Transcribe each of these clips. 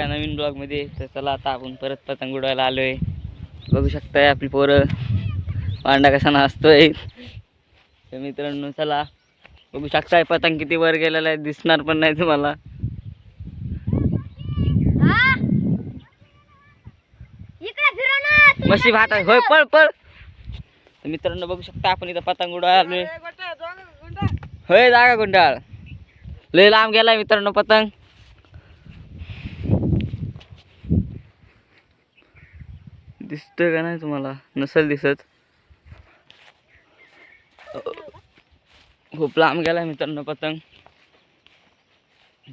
एका नवीन ब्लॉगमध्ये तर चला आता आपण परत पतंग उडवायला आलो आहे बघू शकताय आपली पोरं. पांडा कसा नाचतोय. तर मित्रांनो चला. बघू शकताय पतंग किती वर गेलेला आहे. दिसणार पण नाही तुम्हाला. इकडे फिरव ना. तू मशी भात आहे होय पळ पळ. तर मित्रांनो बघू शकता आपण इथं पतंग उडवायला आलोय. होय जागा गुंडाळ. लय लांब गेलाय मित्रांनो पतंग. दिसतोय का नाही तुम्हाला? नसेल दिसत. खूप लांब गेला मित्रांनो पतंग.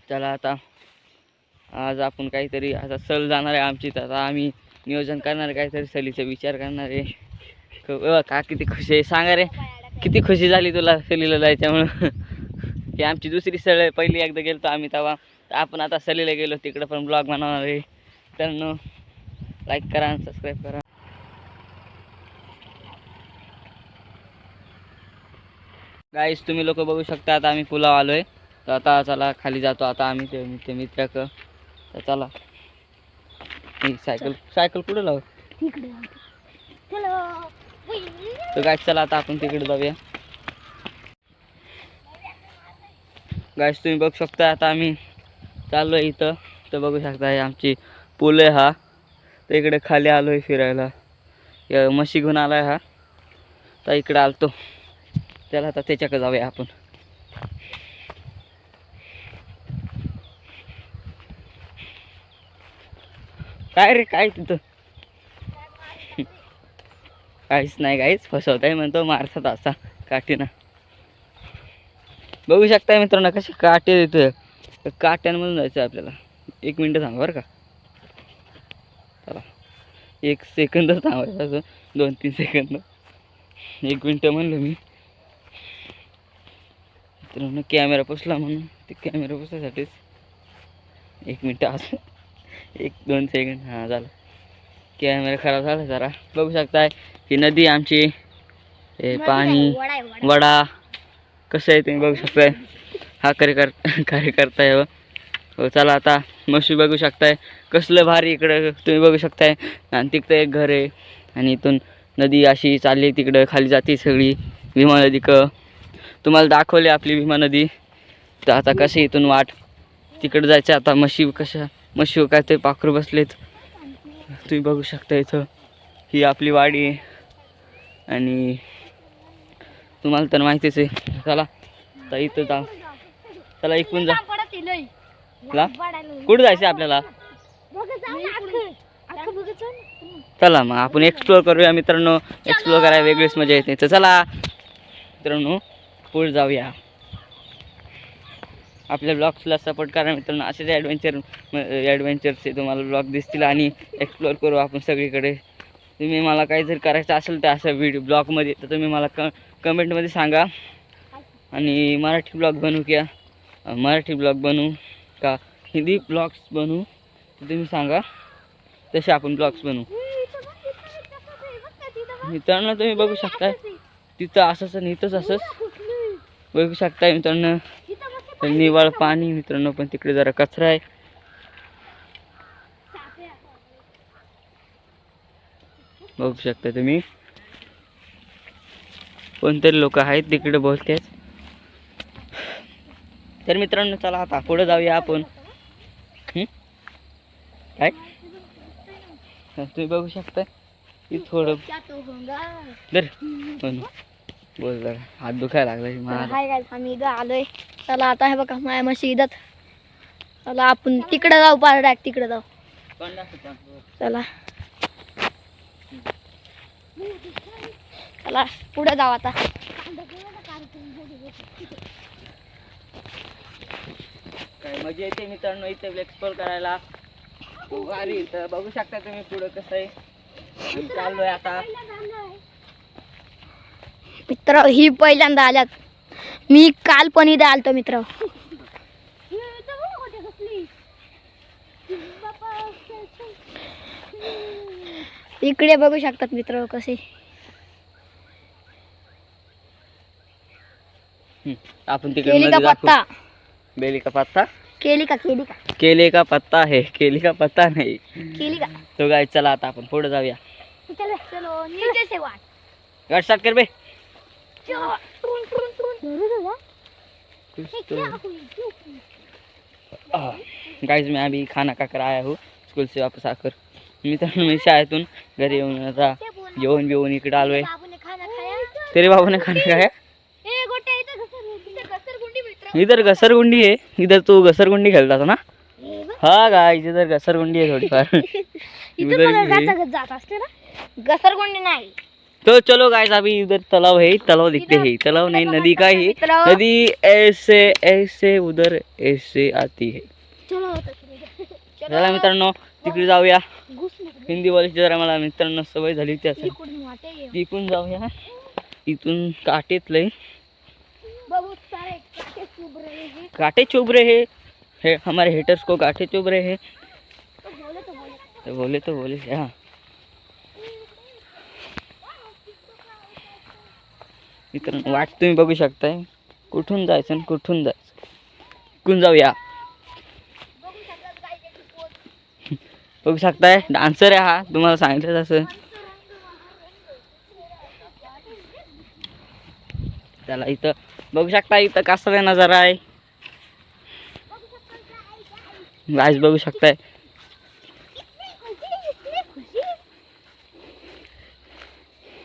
चला आता आज आपण काहीतरी आता सल जाणार आहे आमची. तर आता आम्ही नियोजन करणार आहे काहीतरी सलीचा विचार करणार आहे. का किती खुशी आहे? सांगा रे. किती खुशी झाली तुला सलीला जायच्यामुळं? ही आमची दुसरी सळ आहे. पहिली एकदा गेलो आम्ही तेव्हा. आपण आता सलीला गेलो तिकडं पण ब्लॉग बनवणार आहे. त्यांना लाईक करा आणि सबस्क्राईब करा. गाईस तुम्ही लोक बघू शकता आता आम्ही पुलाव आलोय. तर आता चला खाली जातो. आता आम्ही ते ते मित्राक तर चला. सायकल सायकल कुठं लाव? तर गाईस चला आता आपण तिकडे जाऊया. गाईस तुम्ही बघू शकता आता आम्ही चाललो इथं. तर बघू शकता आमची पूल आहे हा. तर इकडे खाली आलो आहे फिरायला. या म्हशी घेऊन आहे हा. तर इकडे आलतो. त्याला आता त्याच्याकडे जाऊया आपण. काय रे काय तिथं? काहीच नाही काहीच फसवताय म्हणतो मारतात असा काठीनं. बघू शकताय मित्रांनो कशी काटे देतोय काट्यांमधून जायचं आहे आपल्याला. एक मिनटं थांबा बरं का. एक सेकंद थांबायचं असं. दोन तीन सेकंद एक मिनटं म्हणलं मी. मित्रांनो कॅमेरा पुसला म्हणून. ते कॅमेरा पुसण्यासाठीच एक मिनटं असं. एक दोन सेकंद हां झालं. कॅमेरा खराब झाला जरा. बघू शकताय ही नदी आमची. हे पाणी वडा. कसं आहे तुम्ही बघू शकताय? हा कार्यकर कार्यकर्ता आहे. हो. हो, चला आता मशी बघू शकताय. कसलं भारी इकडं तुम्ही बघू शकताय. आणि तिकडं एक घर आहे आणि इथून नदी अशी चालली तिकडं खाली जाते सगळी भीमा नदी क तुम्हाला दाखवली आपली भीमा नदी. तर आता कशी इथून वाट? तिकडं जायचं आता. म्हशी कशा म्हशी काय ते पाखरू बसलेत. तुम्ही बघू शकता इथं. ही आपली वाडी आहे. आणि तुम्हाला तर माहितीच आहे. चला तर इथं जा. चला ऐकून जा. ला. कुठं जायचं आपल्याला. चला मग आपण एक्सप्लोअर करूया मित्रांनो. एक्सप्लोअर करायला वेगळीच मजा येते. तर चला मित्रांनो पुढे जाऊया. आपल्या ब्लॉग्सला सपोर्ट करा मित्रांनो. असेच ॲडव्हेंचर ॲडव्हेंचरचे तुम्हाला ब्लॉग दिसतील आणि एक्सप्लोअर करू आपण सगळीकडे. तुम्ही मला काही जर करायचं असेल तर असं व्हिडिओ ब्लॉगमध्ये तर तुम्ही मला क कमेंटमध्ये सांगा. आणि मराठी ब्लॉग बनवू किंवा अं, मराठी ब्लॉग बनवू. का? हिंदी ब्लॉग्स बनवू तर तुम्ही सांगा तसे आपण ब्लॉग्स बनवू मित्रांना मित्रांनो तुम्ही बघू शकताय तिथं असंच आणि इथंच असंच. बघू शकताय मित्रांनो. तर निवाळ पाणी मित्रांनो पण तिकडे जरा कचरा आहे. बघू शकता तुम्ही. कोणतरी लोक आहेत तिकडे बोलतात तर मित्रांनो चला आता पुढे जाऊया आपण. हं? काय? हं, तुम्ही बघू शकता इथं थोडं. दर. म्हणू बोल जरा. हात दुखायला लागला तर आम्ही इथं आलोय. चला आता हे बघा माया इथं चला आपण तिकडे जाऊ पारडाक तिकडे जाऊ. चला. चला पुढे जाऊ आता. काय? मजा येते मित्रांनो इथे एक्सप्लोर करायला. भारी. इथं बघू शकता तुम्ही पुढं कसं आहे. चाललोय आता. मित्र ही पहिल्यांदा आल्यात. मी काल पण इथं आलतो मित्र. इकडे बघू शकतात मित्र कसे. हं, आपण तिकडे. पत्ता. बेली का पत्ता? केली का केली का। केले का पत्ता आहे केली का पत्ता नाही। केली का। तो गाय चला आता आपण पुढे जाऊया। चलो चलो नीचे से वाट। गाडी स्टार्ट कर बे। चलो टून टून टून। गाइस मैं अभी खाना खाकर आया हूँ स्कूल से वापस आकर। मित्रांनो मी शाळेतून घरी येऊन आता जेवण बिवून इकडे आलोय बाबूने खाना खाया? तेरे बाबू ने खाना खाया? इधर घसरगुंडी आहे. इधर तू घसरगुंडी खेळतात ना? हा गाइस इधर घसरगुंडी आहे थोडीफार. इथं है। जाता जात असते ना? घसरगुंडी नाही. तो चलो गाइस अभी इधर तालाब है तालाब दिखते है. तालाब नहीं नदी का ही नदी ऐसे ऐसे उधर ऐसे आती है. चलो चला. मित्रांनो तिकडे जाऊया. घुस नको. हिंदी बोलायची जरा मला मित्रांनो सवय झाली त्याची इकडून वाटे ये. तिकून जाऊया. इथून काटेत लय बहुत सारे काटे चुभ चुभ रहे हैं। है हमारे हेटर्स को काटे चुभ रहे हैं। तो बोले तो बोले हाँ। मित्रांनो वाट तुम्ही बघू शकताय। कुठून जायचं आणि कुठून जायचं? कुठून जाऊया? बघू शकताय डान्सर आहे हा. तुम्हाला सांगितलं तसं त्याला इथं बघू शकता इथं कसा नजारा आहे. गाईस बघू शकताय.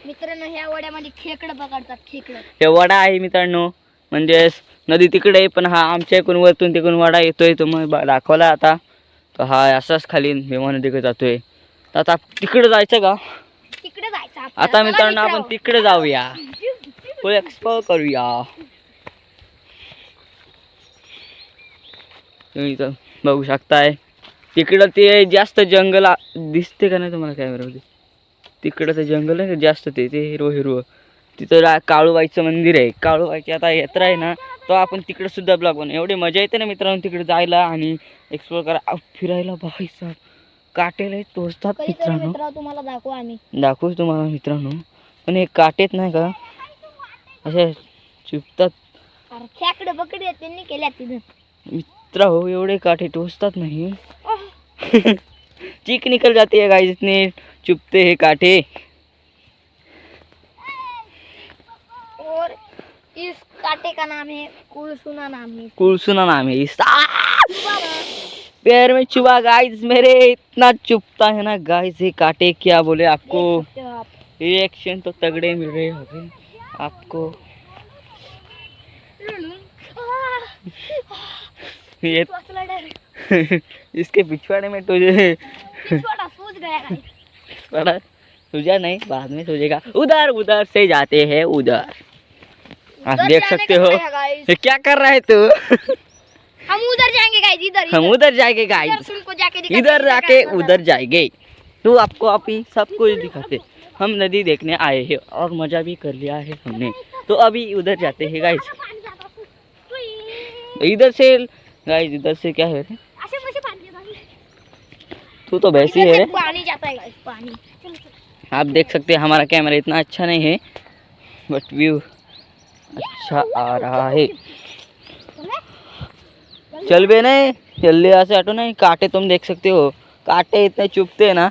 मित्रांनो ह्या वड्यामध्ये खेकडं पकडतात खेकडं. हे वडा आहे मित्रांनो. म्हणजे नदी तिकडे आहे पण हा आमच्या इकडून वरतून तिकडून वडा येतोय तो मग दाखवला आता. तर हा असाच खाली भीमा नदीकडे जातोय. तर आता तिकडे जायचं का? तिकडे जायचं. आता मित्रांनो आपण. तिकडे जाऊया. फुल एक्सप्लोर करूया. तुम्ही इथं बघू शकताय. तिकडं ते जास्त जंगल दिसते का नाही तुम्हाला कॅमेरामध्ये तिकडं ते जंगल आहे जास्त ते ते हिरवं हिरवं. तिथं काळूबाईचं मंदिर आहे. काळूबाईची आता यात्रा आहे ना तो आपण तिकडे सुद्धा ब्लॉग बनवू. एवढी मजा येते ना मित्रांनो तिकडे जायला आणि एक्सप्लोर करा. फिरायला बाईचा काटेला टोचतात कधीतरी मित्रांनो. मित्र तुम्हाला दाखवू आम्ही. दाखवूच तुम्हाला मित्रांनो. पण हे काटेत नाही का? असे चुपतात. त्यांनी केल्या तिथं. मित्र हो एवढे काटे टोचतात नाही। चीक निकल जाती है गाइस इतने चुपते हैं काटे और इस काटे का नाम है कुलसुना नाम है। कुलसुना नाम है। इसका पैर में चुबा गाइस मेरे इतना चुपता है ना गाइस ये काटे क्या बोले आपको? आप। रिएक्शन तो तगड़े मिल रहे होंगे। आपको ये इसके पिछवाड़े में तुझे पिछवाड़ा guys. नहीं बाद में तुझेगा उधर उधर से जाते हैं उधर। आप देख सकते हो। ये क्या कर रहा है तू? हम उधर जाएँगे गाइस इधर हम उधर जाएँगे गाइस जाके इधर जाके उधर जाएँगे। तो आपको अभी सब कुछ दिखाते। हम नदी देखने आए हैं और मज़ा भी कर लिया है हमने। तो अभी उधर जाते हैं गाइस. इधर से गाइस इधर से क्या है? आहे? तू तो वैसी है पानी जाता है गाइस पानी. आप देख सकते हैं हमारा कैमरा इतना अच्छा नहीं है बट व्यू अच्छा आ रहा है। चल बे नहीं जल्दी ऐसे हटो नहीं कांटे तुम देख सकते हो। कांटे इतने चुभते हैं ना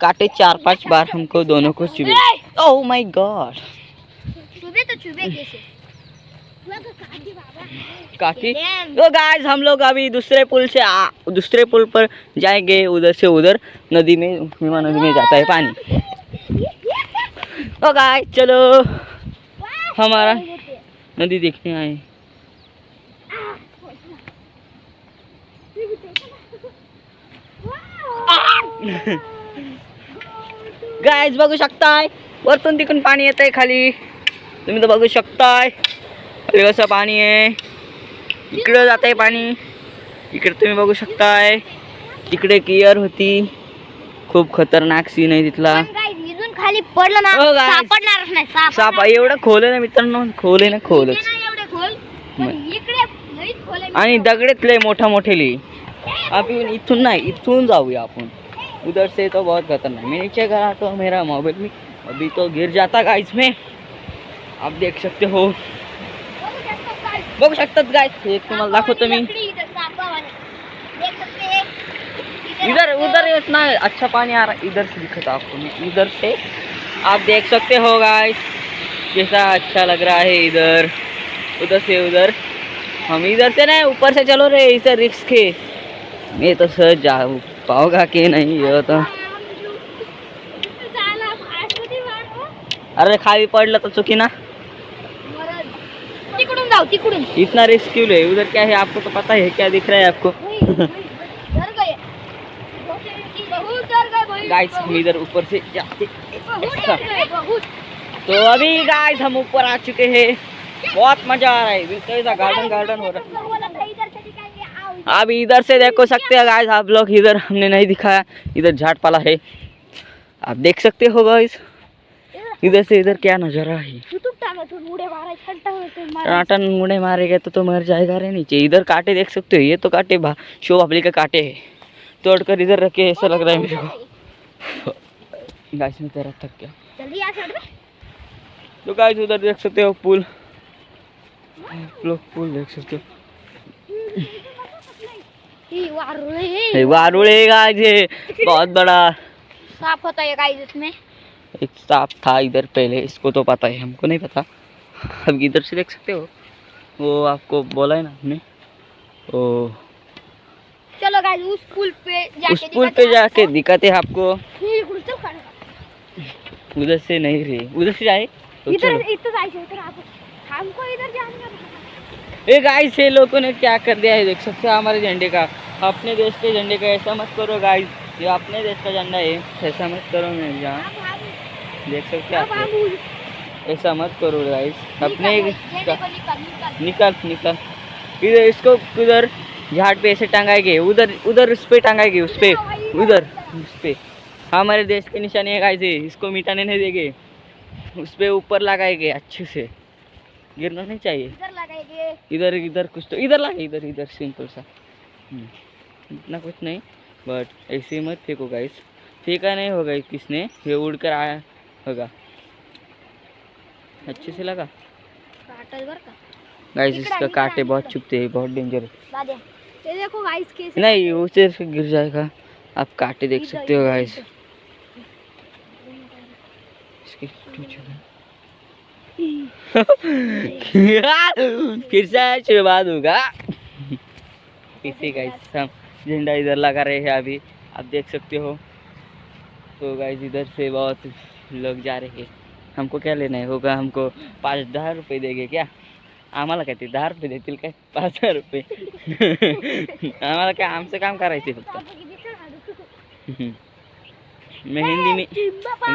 कांटे चार पाँच बार हमको दोनों को चुभे ओह माय गॉड चुभे तो चुभे कैसे? Damn. तो गाइस हम लोग अभी दूसरे पुल से आ, दूसरे पुल पर जाएँगे उधर से उधर नदी में भीमा नदी में जाता है पानी। तो गाइस चलो। हमारा नदी देखने आए। गाइस बघू शकताय। वरतून तिकडून पाणी येत आहे खाली। तुम्ही तर बघू शकताय। खाली कसं पाणी आहे? इकडं जात आहे पाणी. इकडे तुम्ही बघू शकताय. तिकडे कियर होती. खूप खतरनाक सीन आहे तिथला. खाली पडलं ना हो, साप एवढं खोल ना मित्रांनो? खोल आहे ना खोलच. इकडे आणि. दगडेत लय मोठा मोठेली. आपण इथून नाही इथून जाऊया आपण. उधर से तो बहुत खतरनाक. मैं नीचे गया तो मेरा मोबाइल में. अभी तो गिर जाता गाइस में. आप देख सकते हो. बघू. बघू शकतात गाइस एक तुम्हाला दाखवतो मी. इधर उधर इतना अच्छा पानी आ रहा है. इधर से दिखता आपको मैं. इधर से. आप देख सकते हो गाइस कैसा अच्छा लग रहा है इधर. उधर से उधर. हम इधर से नहीं ऊपर से चलो रे इधर रिस्क है मैं तो सर जा पाओगा कि नहीं ये तो. अरे खाली पडलं तर चुकी ना. जाऊ तिकडून. इतना रिस्क क्यों ले उधर क्या है आपको तो पता है क्या दिख रहा है आपको? गाइस हम इधर ऊपर से जाते तो अभी गाइस हम ऊपर आ चुके हैं। बहुत मज़ा आ रहा है बिल्कुल ऐसा गार्डन गार्डन हो रहा है। आप इधर से देखो सकते हैं गाइस आप लोग इधर हमने नहीं दिखाया इधर झाट पाला है। आप देख सकते हो गाइस इधर से इधर क्या नज़ारा है। टनाटन मुड़े मारेगा तो तो मर जाएगा रे नीचे इधर कांटे देख सकते हो ये तो कांटे शो बाबली के कांटे है तोड़कर इधर रखे ऐसा लग रहा है मेरे को गाइस में तेरा थक गया तो गाइस उधर देख सकते हो पुल लोग पुल देख सकते हो वारुड़े गाइस बहुत बड़ा साफ़ होता है गाइस इसमें एक सांप था इधर पहले इसको तो पता है हमको नहीं पता। अब इधर से देख सकते हो? वो आपको बोला है ना हमने। ओ। चलो गाइस उस पुल पे जाके उस पुल पे जाके दिखाते हैं आपको. उधर से नहीं रही उधर से जाए। तो इधर इधर हमको इधर जाना है. ये गाइस ये लोगों ने क्या कर दिया है देख सकते हो हमारे झंडे का। अपने देश के झंडे का ऐसा मत करो गाइस ये अपने देश का झंडा है ऐसा मत करो मैं जहाँ हम- हम- देख सकते हो आप ऐसा मत करो गाइस अपने निकल निकाल, इधर इसको उधर झाड़ पे ऐसे टांगाएँगे। उधर उधर उस पर टांगाएँगे उस पर उधर उस पर हमारे देश के निशानी है गाइस इसको मिटाने नहीं देंगे। उस पर ऊपर लगाएँगे अच्छे से। गिरना नहीं चाहिए। इधर इधर इधर कुछ तो इधर लगे इधर इधर सिंपल सा। हम्म, इतना कुछ नहीं बट ऐसे मत फेंको गाइस फेंका नहीं होगा किसने? ये उड़ कर आया। होगा अच्छे से लगा? गाइस इसका कांटे बहुत। चुभते हैं बहुत डेंजर दादे ये देखो गाइस कैसे नहीं ऊँचे से गिर जाएगा। आप कांटे देख सकते हो गाइस. इसके फिर से आशीर्वाद होगा। इसी गाइस हम झंडा इधर लगा रहे हैं अभी। आप देख सकते हो। तो गाइस इधर से बहुत लोग जा रहे हैं। हमको क्या लेना है? होगा हमको पाच दहा रुपये देगे क्या? आम्हाला काय ते दहा रुपये देतील काय? पाच हजार रुपये आम्हाला काय आमचं काम करायचं फक्त. मी हिंदी मी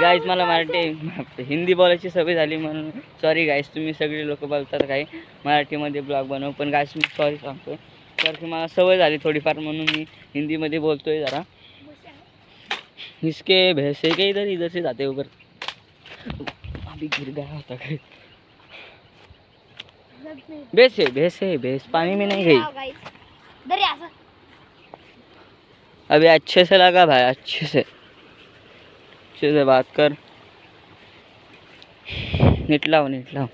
गाईज मला मराठी हिंदी बोलायची सवय झाली म्हणून सॉरी गाईज तुम्ही सगळे लोक बोलतात काही. मराठीमध्ये ब्लॉग बनव. पण गाईज मी सॉरी सांगतो तर की मला सवय झाली थोडीफार म्हणून मी हिंदीमध्ये बोलतोय जरा. इसके भैंसे के इधर इधर से जाते ऊपर अभी गिर गया होता कहीं। भैंस है भैंस है भैंस पानी में नहीं गई. अभी अच्छे से लगा भाई अच्छे से। अच्छे से बात कर। निटलाओ निटलाओ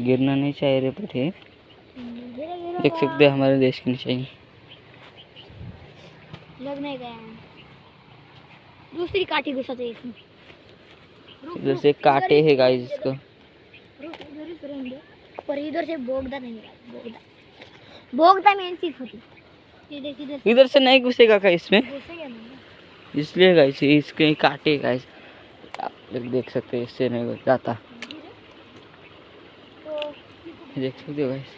गिरना नहीं चाहिए रे पर देख सकते हमारे देश की निशानी लग नहीं गया दूसरी काठी घुसाते हैं इसमें। इधर से काटे है गाइस इसको। ही पर इधर से बोगदा नहीं बोगदा। बोगदा मेन चीज़ होती देख इधर से। नहीं घुसेगा का इसमें? इसलिए गाइस इसके काटे गाइस आप लोग देख सकते हैं इससे नहीं जाता। देख सकते हो गाइस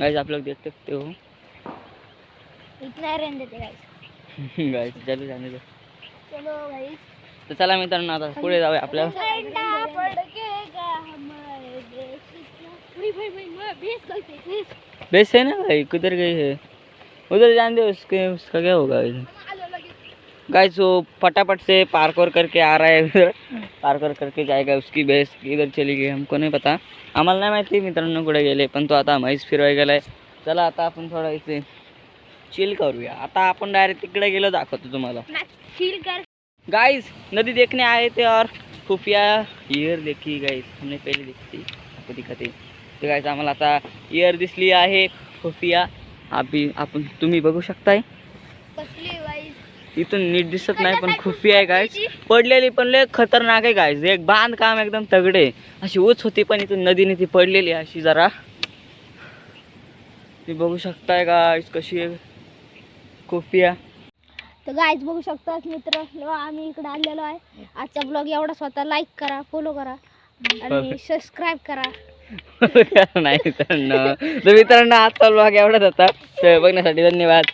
गाइस आप लोग देख सकते हो। इतना रहने देते गाइस गाइस चलो जाने दो। चलो गाइस तर चला मित्रांनो आता पुढे जाऊया आपल्या। बेस है ना भाई किधर गई है। उधर जान दे उसके उसका क्या होगा? गाइस वो फटाफट से पार्क और करके आ रहा है इधर। पार्क और करके जाएगा उसकी बेस इधर चली गई हमको नाही पता। आम्हाला नाही माहिती मित्रांनो कुठे गेले? पण तो आता म्हैस फिरवाय गेलाय। चला आता आपण थोडा इथे चिल करूया. आता आपण डायरेक्ट तिकडे गेलो दाखवतो तुम्हाला. गाइस नदी देखने आए थे और खुफिया ईयर देखी गाइस हमने पहले देखी थी आपको दिखाते गाइस आम्हाला आता ईयर दिसली आहे खुफिया. आपण तुम्ही बघू शकताय. कसली इथून नीट दिसत नाही पण खुफी आहे गायस पडलेली पण लय खतरनाक आहे गायस एक बांधकाम एकदम तगडे. अशी उच होती पण इथून नदीने ती पडलेली अशी जरा. ती बघू शकताय गायस कशी आहे. खुफिया तर गाईज बघू शकतात मित्र आम्ही इकडे आलेलो आहे आजचा ब्लॉग एवढा स्वतः लाईक करा फॉलो करा आणि सबस्क्राईब करा. नाही तर मित्रांनो आजचा ब्लॉग एवढाच होता. बघण्यासाठी धन्यवाद.